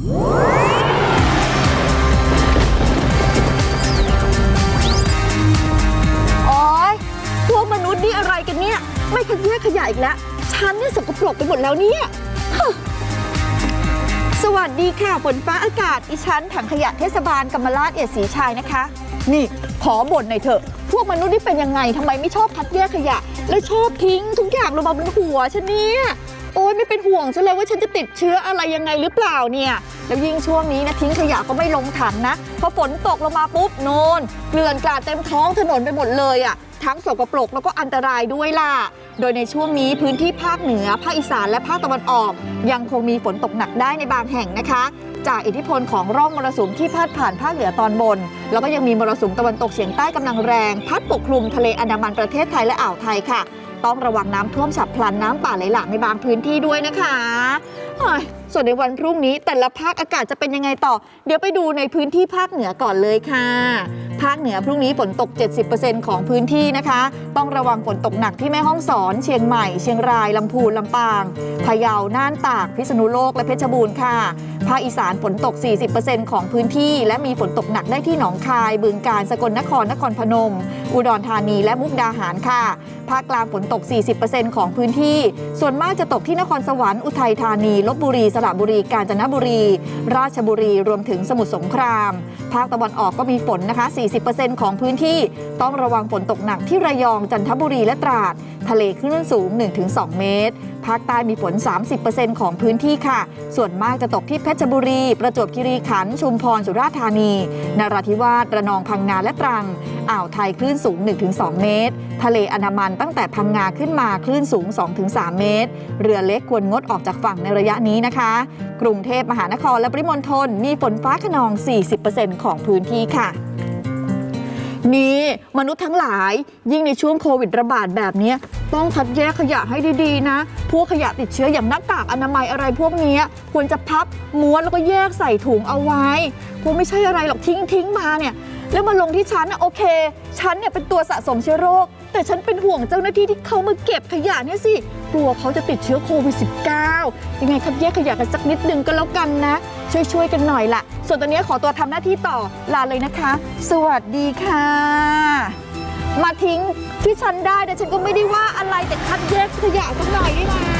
โอ๊ย พวกมนุษย์นี่อะไรกันเนี่ย ไม่คัดแยกขยะอีกแล้ว ฉันเนี่ยสกปรกไปหมดแล้วเนี่ยฮะสวัสดีค่ะฝนฟ้าอากาศอีฉันถังขยะเทศบาลกำมะลาดเอียดศรีชัยนะคะ นี่ขอบ่นหน่อยเถอะ พวกมนุษย์นี่เป็นยังไงทำไมไม่ชอบคัดแยกขยะ แล้วชอบทิ้งทุกอย่างลงมาบนหัวฉันเนี่ย โอ๊ยไม่เป็นห่วงฉันเลยว่าฉันจะติดเชื้ออะไรยังไงหรือเปล่าเนี่ย แล้วยิ่งช่วงนี้นะทิ้งขยะก็ไม่ลงถังนะพอฝนตกลงมาปุ๊บโนนเกลื่อนกลาดเต็มท้องถนนไปหมดเลยอะ่ะทั้งสกปรกแล้วก็อันตรายด้วยล่ะ โดยในช่วงนี้พื้นที่ภาคเหนือ ภาคอีสานและภาคตะวันออก ยังคงมีฝนตกหนักได้ในบางแห่งนะคะ จากอิทธิพลของร่องมรสุมที่พาดผ่านภาคเหนือตอนบน แล้วก็ยังมีมรสุมตะวันตกเฉียงใต้กำลังแรง พัดปกคลุมทะเลอันดามันประเทศไทยและอ่าวไทยค่ะ ต้องระวังน้ำท่วมฉับพลันน้ำป่าไหลหลากในบางพื้นที่ด้วยนะคะ โอ้ยส่วนในวันพรุ่งนี้แต่ละภาคอากาศจะเป็นยังไงต่อ เดี๋ยวไปดูในพื้นที่ภาคเหนือก่อนเลยค่ะ ภาคเหนือพรุ่งนี้ฝนตก 70%ของพื้นที่นะคะ ต้องระวังฝนตกหนักที่แม่ฮ่องสอน เชียงใหม่ เชียงราย ลำพูน ลำปาง พะเยา น่านตาก พิษณุโลก และเพชรบูรณ์ค่ะ ภาคอีสานฝนตก 40%ของพื้นที่ และมีฝนตกหนักได้ที่หนองคาย บึงกาฬ สกลนคร นครพนม อุดรธานี และมุกดาหารค่ะ ภาคกลางฝนตก 40%ของพื้นที่ ส่วนมากจะตกที่นครสวรรค์ อุทัยธานีลบบุรี สระบุรี กาญจนบุรี ราชบุรี รวมถึงสมุทรสงคราม ภาคตะวันออกก็มีฝนนะคะ 40%ของพื้นที่ต้องระวังฝนตกหนักที่ระยอง จันทบุรีและตราด ทะเลคลื่นสูง 1-2 เมตร ภาคใต้มีฝน 30%ของพื้นที่ค่ะ ส่วนมากจะตกที่เพชรบุรี ประจวบคีรีขันธ์ชุมพรสุราษฎร์ธานีนราธิวาสระนองพังงาและตรัง อ่าวไทยคลื่นสูง 1-2 เมตร ทะเลอันดามันตั้งแต่พังงาขึ้นมาคลื่นสูง 2-3 เมตร เรือเล็กควรงดออกจากฝั่งในระยะนี้นะคะ กรุงเทพมหานครและปริมณฑลมีฝนฟ้าขนอง 40%ของพื้นที่ค่ะนี่มนุษย์ทั้งหลายยิ่งในช่วงโควิดระบาดแบบนี้ ต้องคัดแยกขยะให้ดีๆนะ พวกขยะติดเชื้ออย่างหน้ากากอนามัยอะไรพวกนี้ควรจะพับม้วนแล้วก็แยกใส่ถุงเอาไว้คงไม่ใช่อะไรหรอกทิ้งทิ้งมาเนี่ยแล้วมาลงที่ฉันนะโอเค ฉันเนี่ยเป็นตัวสะสมเชื้อโรค แต่ฉันเป็นห่วงเจ้าหน้าที่ที่เขามาเก็บขยะเนี่ยสิกลัวเขาจะติดเชื้อโควิด -19 ยังไงคัดแยกขยะกันสักนิดนึงก็แล้วกันนะ ช่วยๆกันหน่อยละส่วนตอนนี้ขอตัวทำหน้าที่ต่อลาเลยนะคะ สวัสดีค่ะ มาทิ้งที่ฉันได้แต่ฉันก็ไม่ได้ว่าอะไรแต่คัดแยกขยะสักหน่อยได้ไหม